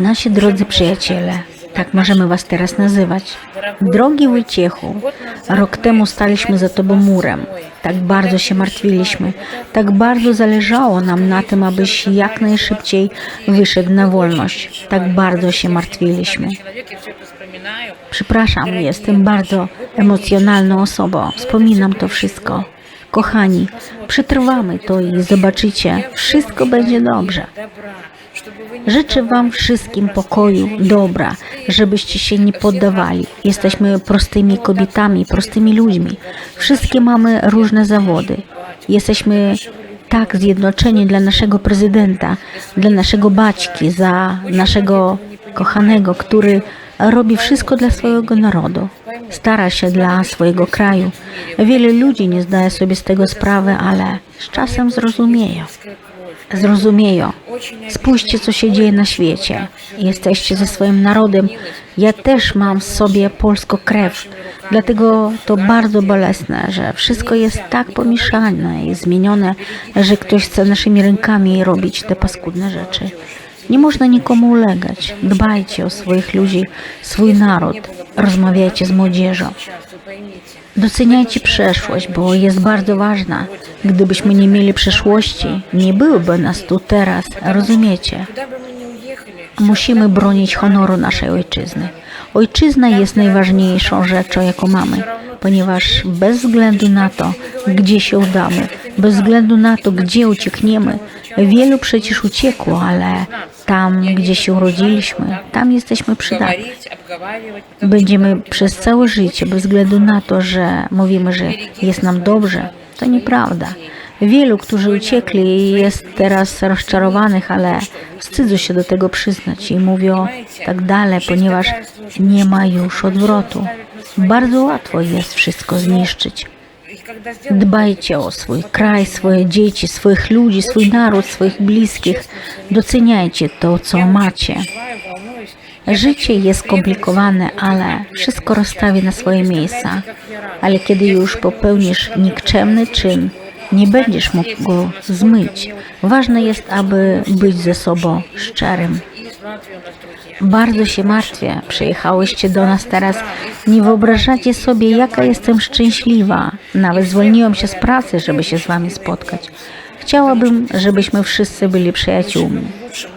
Nasi drodzy przyjaciele, tak możemy Was teraz nazywać. Drogi Wojciechu, rok temu staliśmy za Tobą murem. Tak bardzo się martwiliśmy, tak bardzo zależało nam na tym, abyś jak najszybciej wyszedł na wolność. Tak bardzo się martwiliśmy. Przepraszam, jestem bardzo emocjonalną osobą. Wspominam to wszystko. Kochani, przetrwamy to i zobaczycie, wszystko będzie dobrze. Życzę Wam wszystkim pokoju, dobra, żebyście się nie poddawali. Jesteśmy prostymi kobietami, prostymi ludźmi. Wszystkie mamy różne zawody. Jesteśmy tak zjednoczeni dla naszego prezydenta, dla naszego baćki, za naszego kochanego, który robi wszystko dla swojego narodu. Stara się dla swojego kraju. Wiele ludzi nie zdaje sobie z tego sprawy, ale z czasem zrozumieją. Zrozumieją. Spójrzcie, co się dzieje na świecie. Jesteście ze swoim narodem. Ja też mam w sobie polską krew. Dlatego to bardzo bolesne, że wszystko jest tak pomieszane i zmienione, że ktoś chce naszymi rękami robić te paskudne rzeczy. Nie można nikomu ulegać. Dbajcie o swoich ludzi, swój naród. Rozmawiajcie z młodzieżą. Doceniajcie przeszłość, bo jest bardzo ważna. Gdybyśmy nie mieli przeszłości, nie byłoby nas tu teraz, rozumiecie? Musimy bronić honoru naszej ojczyzny. Ojczyzna jest najważniejszą rzeczą, jaką mamy, ponieważ bez względu na to, gdzie się udamy, bez względu na to, gdzie uciekniemy, wielu przecież uciekło, ale tam, gdzie się urodziliśmy, tam jesteśmy przydatni będziemy przez całe życie, bez względu na to, że mówimy, że jest nam dobrze, to nieprawda. Wielu, którzy uciekli, jest teraz rozczarowanych, ale wstydzą się do tego przyznać i mówią tak dalej, ponieważ nie ma już odwrotu. Bardzo łatwo jest wszystko zniszczyć. Dbajcie o swój kraj, swoje dzieci, swoich ludzi, swój naród, swoich bliskich. Doceniajcie to, co macie. Życie jest skomplikowane, ale wszystko rozstawi na swoje miejsca. Ale kiedy już popełnisz nikczemny czyn, nie będziesz mógł go zmyć. Ważne jest, aby być ze sobą szczerym. Bardzo się martwię. Przyjechałyście do nas teraz. Nie wyobrażacie sobie, jaka jestem szczęśliwa. Nawet zwolniłam się z pracy, żeby się z wami spotkać. Chciałabym, żebyśmy wszyscy byli przyjaciółmi.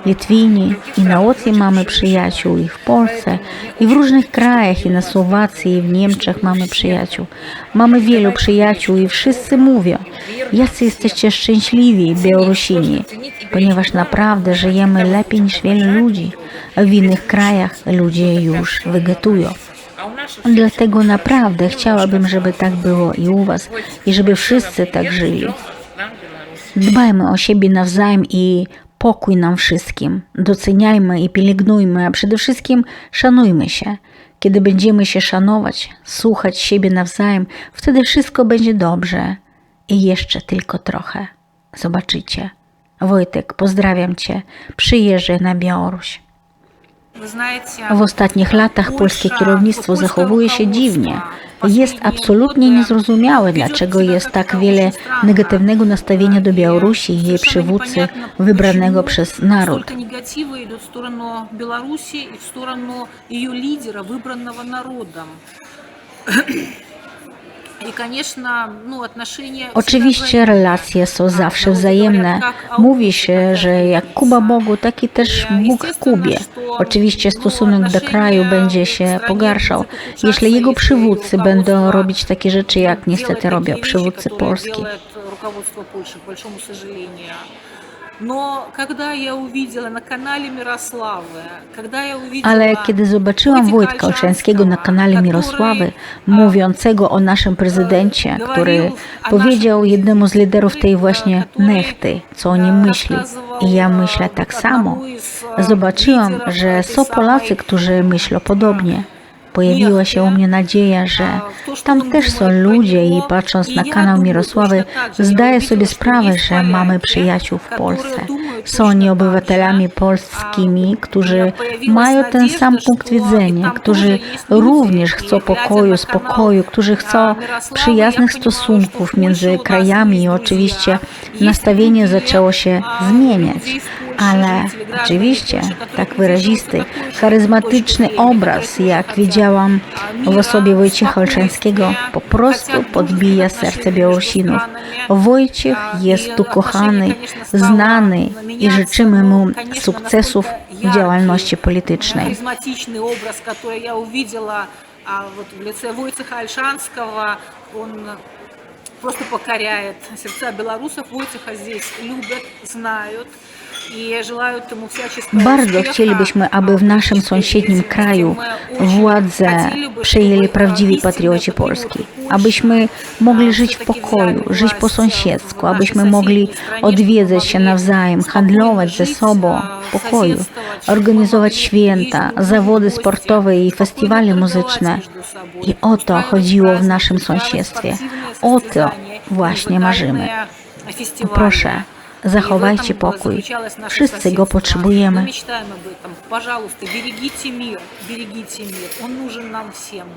Litwini i na Łotwie mamy przyjaciół, i w Polsce, i w różnych krajach, i na Słowacji, i w Niemczech mamy przyjaciół. Mamy wielu przyjaciół i wszyscy mówią, jacy jesteście szczęśliwi, Białorusini, ponieważ naprawdę żyjemy lepiej niż wielu ludzi. W innych krajach ludzie już wegetują. Dlatego naprawdę chciałabym, żeby tak było i u Was, i żeby wszyscy tak żyli. Dbajmy o siebie nawzajem i pokój nam wszystkim. Doceniajmy i pielęgnujmy, a przede wszystkim szanujmy się. Kiedy będziemy się szanować, słuchać siebie nawzajem, wtedy wszystko będzie dobrze. I jeszcze tylko trochę. Zobaczycie. Wojtek, pozdrawiam Cię. Przyjeżdżaj na Białoruś. W ostatnich latach polskie kierownictwo zachowuje się dziwnie. Jest absolutnie niezrozumiałe, dlaczego jest tak wiele negatywnego nastawienia do Białorusi i jej przywódcy wybranego przez naród. Oczywiście relacje są zawsze wzajemne. Mówi się, że jak Kuba Bogu, taki też Bóg Kubie. Oczywiście stosunek do kraju będzie się pogarszał, jeśli jego przywódcy będą robić takie rzeczy, jak niestety robią przywódcy Polski. руководство Польши, к большому сожалению. Но когда я увидела на канале Мирославы, когда я увидела... Ale kiedy zobaczyłam Wojtka Olszańskiego na kanale Mirosławy, mówiącego o naszym prezydencie, który powiedział jednemu z liderów tej właśnie nechty, co o nim myśli, i ja myślę tak samo, zobaczyłam, że są Polacy, którzy myślą podobnie. Pojawiła się u mnie nadzieja, że tam też są ludzie i patrząc na kanał Mirosławy, zdaję sobie sprawę, że mamy przyjaciół w Polsce. Są oni obywatelami polskimi, którzy mają ten sam punkt widzenia, którzy również chcą pokoju, spokoju, którzy chcą przyjaznych stosunków między krajami. i oczywiście nastawienie zaczęło się zmieniać Ale oczywiście tak wyrazisty, charyzmatyczny obraz, jak widziałam w osobie Wojciecha Olszańskiego, po prostu podbija serce Białorusinów. Wojciech jest tu kochany, znany i życzymy mu sukcesów w działalności politycznej. Харизматичный образ, который я увидела а, вот в лице Войцеха Альшанского, он просто покоряет сердца белорусов. Войцеха здесь любят, знают Bardzo chcielibyśmy, aby w naszym sąsiednim kraju władze przejęli prawdziwi patrioci Polski, abyśmy mogli żyć w pokoju, żyć po sąsiedzku, abyśmy mogli odwiedzać się nawzajem, handlować ze sobą w pokoju, organizować święta, zawody sportowe i festiwale muzyczne. I o to chodziło w naszym sąsiedztwie. O to właśnie marzymy. Proszę, zachowajcie pokój. Wszyscy go potrzebujemy. Pamiętajmy o tym. Proszę, берегите мир, берегите мир. Он нужен нам всем.